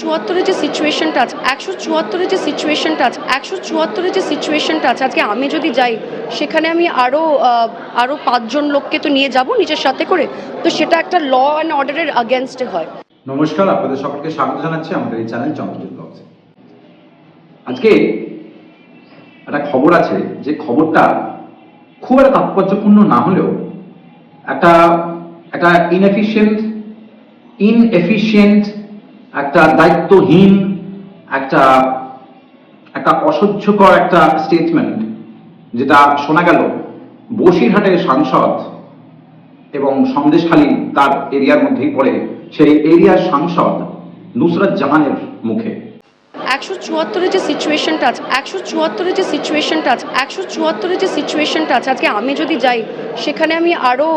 চুয়াত্তরের যে সিচুয়েশনটা আছে, একশো চুয়াত্তরের যে সিচুয়েশনটা আছে, একশো চুয়াত্তরের যে সিচুয়েশনটা আছে, আজকে আমি যদি যাই, সেখানে আমি আরও আরও পাঁচজন লোককে তো নিয়ে যাব নিজের সাথে করে, তো সেটা একটা ল অ্যান্ড অর্ডারের আগেনস্টে হয়। নমস্কার, আপনাদের সকলকে স্বাগত জানাচ্ছি আমাদের এই চ্যানেল চন্দ্রজিৎ ব্লগসে আজকে একটা খবর আছে, যে খবরটা খুব একটা তাৎপর্যপূর্ণ না হলেও একটা একটা ইনএফিশিয়েন্ট ইনএফিশিয়েন্ট একটা দায়িত্বহীন, একটা একটা অসহ্যকর একটা স্টেটমেন্ট যেটা শোনা গেল বসিরহাটের সাংসদ এবং সন্দেশখালী তার এরিয়ার মধ্যেই পড়ে, সেই এরিয়ার সাংসদ নুসরাত জাহানের মুখে। একশো চুয়াত্তরের যে সিচুয়েশনটা আছে, একশো চুয়াত্তরের যে সিচুয়েশনটা আছে, একশো চুয়াত্তরের যে সিচুয়েশনটা আছে, আজকে আমি যদি যাই, সেখানে আমি আরও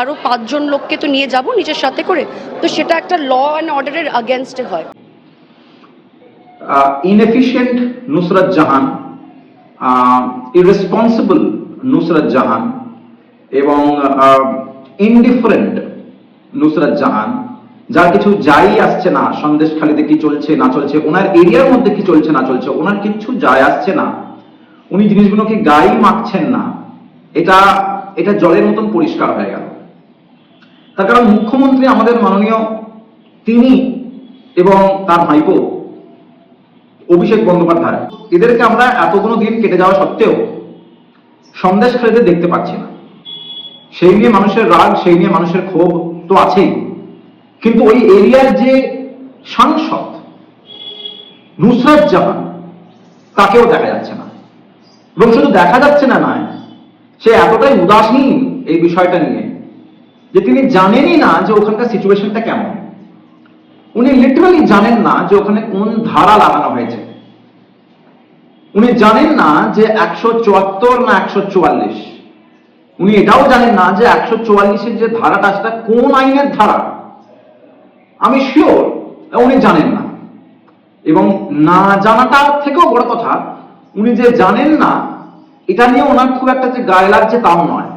আরও পাঁচজন লোককে তো নিয়ে যাব নিজের সাথে করে, তো সেটা একটা ল অ্যান্ড অর্ডারের আগেনস্টে হয়। ইনএফিশিয়েন্ট নুসরাত জাহান ইরেসপন্সিবল নুসরাত জাহান এবং ইনডিফারেন্ট নুসরাত জাহান যার কিছু যাই আসছে না, সন্দেশখালিতে কি চলছে, না চলছে, ওনার এরিয়ার মধ্যে কি চলছে, না চলছে, ওনার কিচ্ছু যায় আসছে না। উনি জিনিসগুলোকে গায়ে মাখছেন না। এটা এটা জলের মতন পরিষ্কার হয়ে গেল। তার কারণ মুখ্যমন্ত্রী আমাদের মাননীয় তিনি এবং তার ভাইপো অভিষেক বন্দ্যোপাধ্যায়, এদেরকে আমরা এতগুলো দিন কেটে যাওয়া সত্ত্বেও সন্দেশ খেলতে দেখতে পাচ্ছি না। সেই নিয়ে মানুষের রাগ, সেই নিয়ে মানুষের ক্ষোভ তো আছেই। কিন্তু ওই এরিয়ার যে সাংসদ, নুসরাত জাহান তাকেও দেখা যাচ্ছে না। এবং শুধু দেখা যাচ্ছে না নয়, সে এতটাই উদাসীন এই বিষয়টা নিয়ে যে তিনি জানেনই না যে ওখানকার সিচুয়েশনটা কেমন। উনি লিটারালি জানেন না যে ওখানে কোন ধারা লাগানো হয়েছে। উনি জানেন না যে একশো চুয়াত্তর না একশো চুয়াল্লিশ। উনি এটাও জানেন না যে একশো চুয়াল্লিশের যে ধারাটা, সেটা কোন আইনের ধারা? আমি শিওর উনি জানেন না। এবং না জানাটা থেকেও বড় কথা, উনি যে জানেন না, এটা নিয়ে ওনার খুব একটা যে গায়ে লাগছে তাও নয়।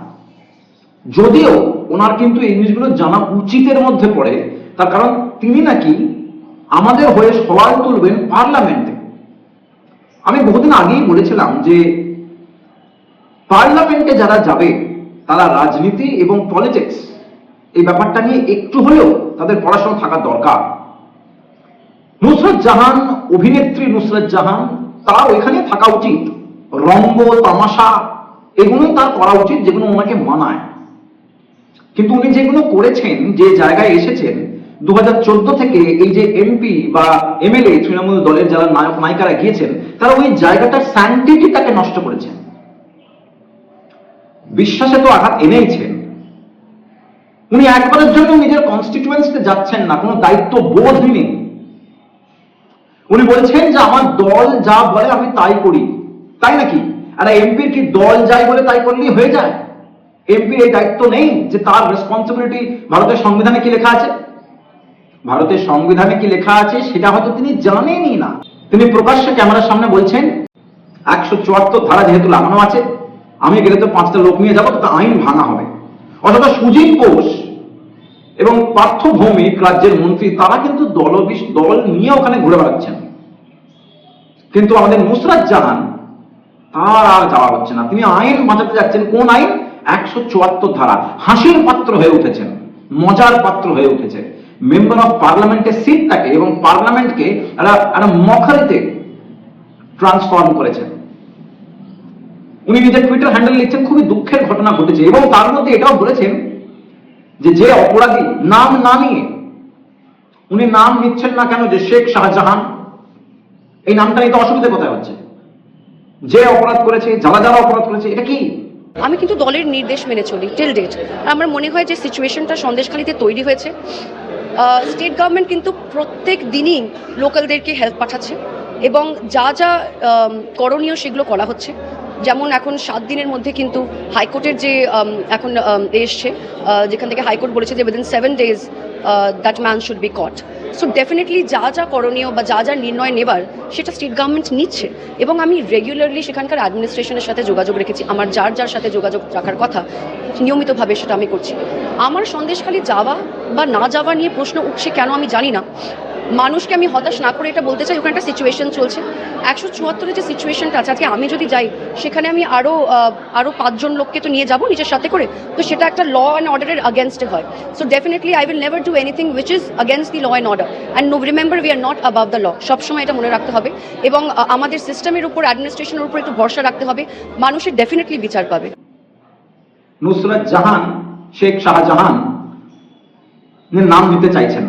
যদিও ওনার কিন্তু এই জিনিসগুলো জানা উচিতের মধ্যে পড়ে, তার কারণ তিনি নাকি আমাদের হয়ে সওয়াল তুলবেন পার্লামেন্টে। আমি বহুদিন আগেই বলেছিলাম যে, পার্লামেন্টে যারা যাবে, তারা রাজনীতি এবং পলিটিক্স এই ব্যাপারটা নিয়ে একটু হলেও তাদের পড়াশোনা থাকা দরকার। নুসরত জাহান, অভিনেত্রী নুসরত জাহান তার ওইখানে থাকা উচিত। রঙ্গ, তামাশা, এগুলো তার করা উচিত যেগুলো ওনাকে মানায়। কিন্তু উনি যেগুলো করেছেন, যে জায়গায় এসেছেন দু হাজার চোদ্দ থেকে এই যে এমপি বা এমএলএ তৃণমূল দলের যারা নায়ক, নায়িকারা গিয়েছেন, তারা ওই জায়গাটার স্যান্টিটিটাকে নষ্ট করেছেন। বিশ্বাসে তো আঘাত এনেইছেন। উনি একবারের জন্য নিজের কনস্টিটুয়েন্সিতে যাচ্ছেন না, কোনো দায়িত্ব বোধই নেই। উনি বলছেন যে, আমার দল যা বলে আমি তাই করি। তাই নাকি? আর এমপির কি দল যাই বলে তাই করলেই হয়ে যায়? এমপির এই দায়িত্ব নেই যে তার রেসপন্সিবিলিটি ভারতের সংবিধানে কি লেখা আছে? ভারতের সংবিধানে কি লেখা আছে সেটা হয়তো তিনি জানেনই না। তিনি প্রকাশ্যে ক্যামেরার সামনে বলছেন, একশো চুয়াত্তর ধারা যেহেতু লাগানো আছে, আমি গেলে তো পাঁচটা লোক নিয়ে যাব তো আইন ভাঙা হবে। অথবা সুজিত বোস এবং পার্থ ভৌমিক রাজ্যের মন্ত্রী, তারা কিন্তু দল দল নিয়ে ওখানে ঘুরে বেড়াচ্ছেন। কিন্তু আমাদের নুসরাত জাহান তার আর যাওয়া হচ্ছে না। তিনি আইন বাঁচাতে যাচ্ছেন। কোন আইন? একশো চুয়াত্তর ধারা। হাসির পাত্র হয়ে উঠেছেন। মজার পাত্র হয়ে উঠেছে। মেম্বার অফ পার্লামেন্টের সিটটাকে এবং পার্লামেন্টকে একটা মখারিতে ট্রান্সফর্ম করেছেন। উনি নিজের টুইটার হ্যান্ডেল লিখছেন খুবই দুঃখের ঘটনা ঘটেছে। এবং তার মধ্যে এটাও বলেছেন যে যে অপরাধী নাম না নিয়ে উনি নাম নিচ্ছেন না কেন যে শেখ শাহজাহান? এই নামটা নিতে অসুবিধা কোথায় হচ্ছে? যে অপরাধ করেছে, যারা যারা অপরাধ করেছে, এটা কি? আমি কিন্তু দলের নির্দেশ মেনে চলি টিল ডেট আমার মনে হয় যে সিচুয়েশনটা সন্দেশখালিতে তৈরি হয়েছে। স্টেট গভর্নমেন্ট কিন্তু প্রত্যেক দিনই লোকালদেরকে হেল্প পাঠাচ্ছে এবং যা যা করণীয় সেগুলো করা হচ্ছে। যেমন এখন সাত দিনের মধ্যে কিন্তু হাইকোর্টের যে এখন এসছে যেখান থেকে হাইকোর্ট বলেছে যে within seven days that man should be caught so definitely যা যা করণীয় বা যা যা নির্ণয় নেবার, সেটা স্টেট গভর্নমেন্ট নিচ্ছে। এবং আমি রেগুলারলি সেখানকার অ্যাডমিনিস্ট্রেশনের সাথে যোগাযোগ রেখেছি। আমার যার যার সাথে যোগাযোগ রাখার কথা, নিয়মিতভাবে সেটা আমি করছি। আমার সন্দেশখালি যাওয়া বা না যাওয়া নিয়ে প্রশ্ন উঠছে কেন আমি জানি না। মানুষকে আমি হতাশ না করে এটা বলতে চাই। ওখানে একটা সিচুয়েশন চলছে। একশো চুয়াত্তরের যে সিচুয়েশনটা আছে, আজকে আমি যদি যাই, সেখানে আমি আরও আরও পাঁচজন লোককে তো নিয়ে যাব নিজের সাথে করে। তো সেটা একটা ল অ্যান্ড অর্ডারের আগেনস্টে হয়। So definitely I will never do anything which is against the law and order and no remember we are not above the law সবসময় এটা মনে রাখতে হবে। এবং আমাদের সিস্টেমের উপর অ্যাডমিনিস্ট্রেশনের উপর একটু ভরসা রাখতে হবে। মানুষের ডেফিনেটলি বিচার পাবে। নুসরাত জাহান, শেখ শাহজাহান নাম দিতে চাইছেন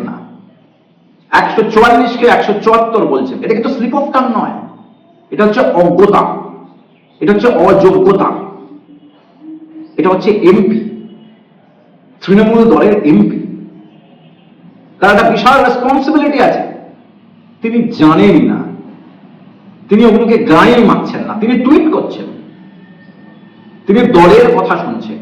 একশো চুয়াল্লিশকে একশো চুয়াত্তর বলছেন এটা কিন্তু স্লিপ অফ টাং নয়। এটা হচ্ছে অজ্ঞতা। এটা হচ্ছে অযোগ্যতা। এটা হচ্ছে এমপি তৃণমূল দলের এমপি তার একটা বিশাল রেসপন্সিবিলিটি আছে। তিনি জানেন না। তিনি ওগুলোকে গায়ে মাখছেন না। তিনি টুইট করছেন। তিনি দলের কথা শুনছেন।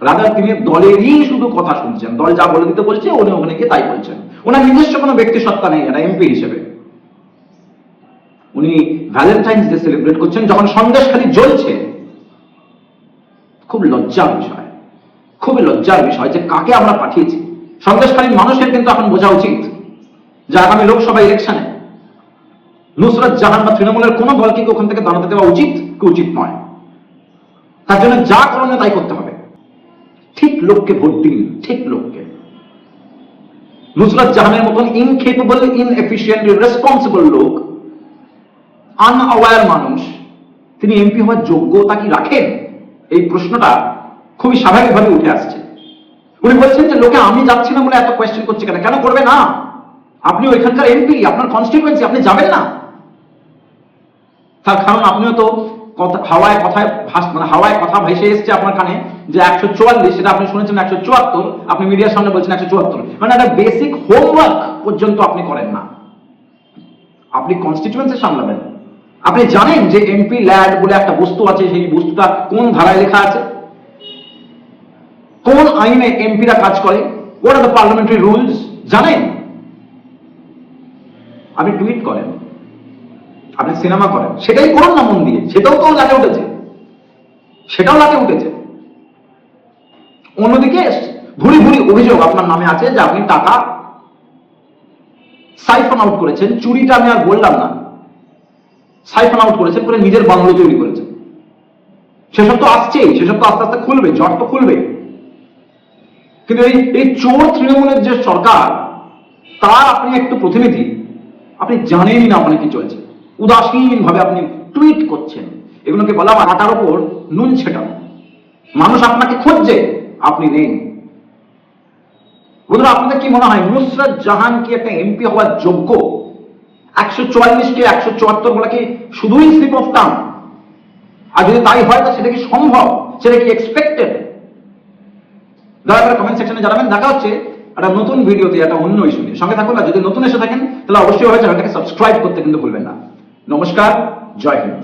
রাদার তিনি দলেরই শুধু কথা শুনছেন। দল যা বলে দিতে বলছে, উনি ওখানে গিয়ে তাই বলছেন। ওনার নিজস্ব কোনো ব্যক্তি সত্তা নেই, এটা এমপি হিসেবে। উনি ভ্যালেন্টাইন্স ডে সেলিব্রেট করছেন, যখন সন্দেশ খালি জ্বলছে, খুব লজ্জার বিষয়, খুবই লজ্জার বিষয় যে কাকে আমরা পাঠিয়েছি। সন্দেশখালীর মানুষের কিন্তু এখন বোঝা উচিত যে আগামী লোকসভা ইলেকশনে নুসরত জাহান বা তৃণমূলের কোনো দলকে ওখান থেকে দাঁড়াতে দেওয়া উচিত কি উচিত নয়। তার জন্য যা করণীয় তাই করতে হবে। ঠিক লোককে ভোট দিন, ঠিক লোককে। নুসরত জাহানের মতন ইনকেপেবল ইনএফিসিয়েন্ট রেসপন্সিবল লোক আনঅ্যাওয়ার মানুষ, তিনি এমপি হওয়ার যোগ্যতা কি রাখেন? এই প্রশ্নটা খুবই স্বাভাবিকভাবে উঠে আসছে। উনি বলছেন যে, লোকে আমি যাচ্ছি না বলে এত কোয়েশ্চেন করছে কেন? কেন করবে না? আপনি ওইখানকার এমপি আপনার কনস্টিটুয়েন্সি আপনি যাবেন না? তার কারণ আপনিও তো কথা, হাওয়ায় কথায় ভাস মানে হাওয়ায় কথা ভেসে এসছে আপনার কানে। যে একশো চুয়াল্লিশ, সেটা আপনি শুনেছেন একশো চুয়াত্তর, আপনি মিডিয়ার সামনে বলছেন একশো চুয়াত্তর। মানে একটা বেসিক হোমওয়ার্ক পর্যন্ত আপনি করেন না। আপনি কনস্টিটিউয়েন্সি সামলাবেন। আপনি জানেন যে এমপি ল্যাড বলে একটা বস্তু আছে, সেই বস্তুটা কোন ধারায় লেখা আছে? কোন আইনে এমপিরা কাজ করে? What are the parliamentary rules জানেন? আপনি টুইট করেন। আপনি সিনেমা করেন। সেটাই করুন না মন দিয়ে। সেটাও তো লাটে উঠেছে। সেটাও লাটে উঠেছে। অন্যদিকে ভুরি ভুরি অভিযোগ আপনার নামে আছে যে আপনি টাকা সাইফন আউট করেছেন, চুরিটা আমি আর বললাম না। সাইফন আউট করেছেন করে নিজের বাংলো তৈরি করেছেন। সেসব তো আসছেই, সেসব তো আস্তে আস্তে খুলবে জট তো খুলবে। কিন্তু এই এই চোর তৃণমূলের যে সরকার, তার আপনি একটু প্রতিনিধি। আপনি জানেনই না ওখানে কি চলছে উদাসীন ভাবে আপনি টুইট করছেন। এগুলোকে বলা আটার ওপর নুন ছেটানো। মানুষ আপনাকে খুঁজছে। আপনি নেই বন্ধুরা, আপনাদের কি মনে হয়, নুসরত জাহান কি একটা এমপি হওয়ার যোগ্য? একশো চুয়াল্লিশকে একশো চুয়াত্তর বলা কি শুধুই স্লিপ অফ টাং আর যদি তাই হয়, তা সেটা কি সম্ভব? সেটা কি এক্সপেক্টেড দয়া করে কমেন্ট সেকশনে জানাবেন। দেখা হচ্ছে একটা নতুন ভিডিওতে, একটা অন্য ইস্যু নিয়ে। সঙ্গে থাকুন, আর যদি নতুন এসে থাকেন, তাহলে অবশ্যই হবে চ্যানেলটাকে সাবস্ক্রাইব করতে কিন্তু ভুলবেন না। নমস্কার, জয় হিন্দ।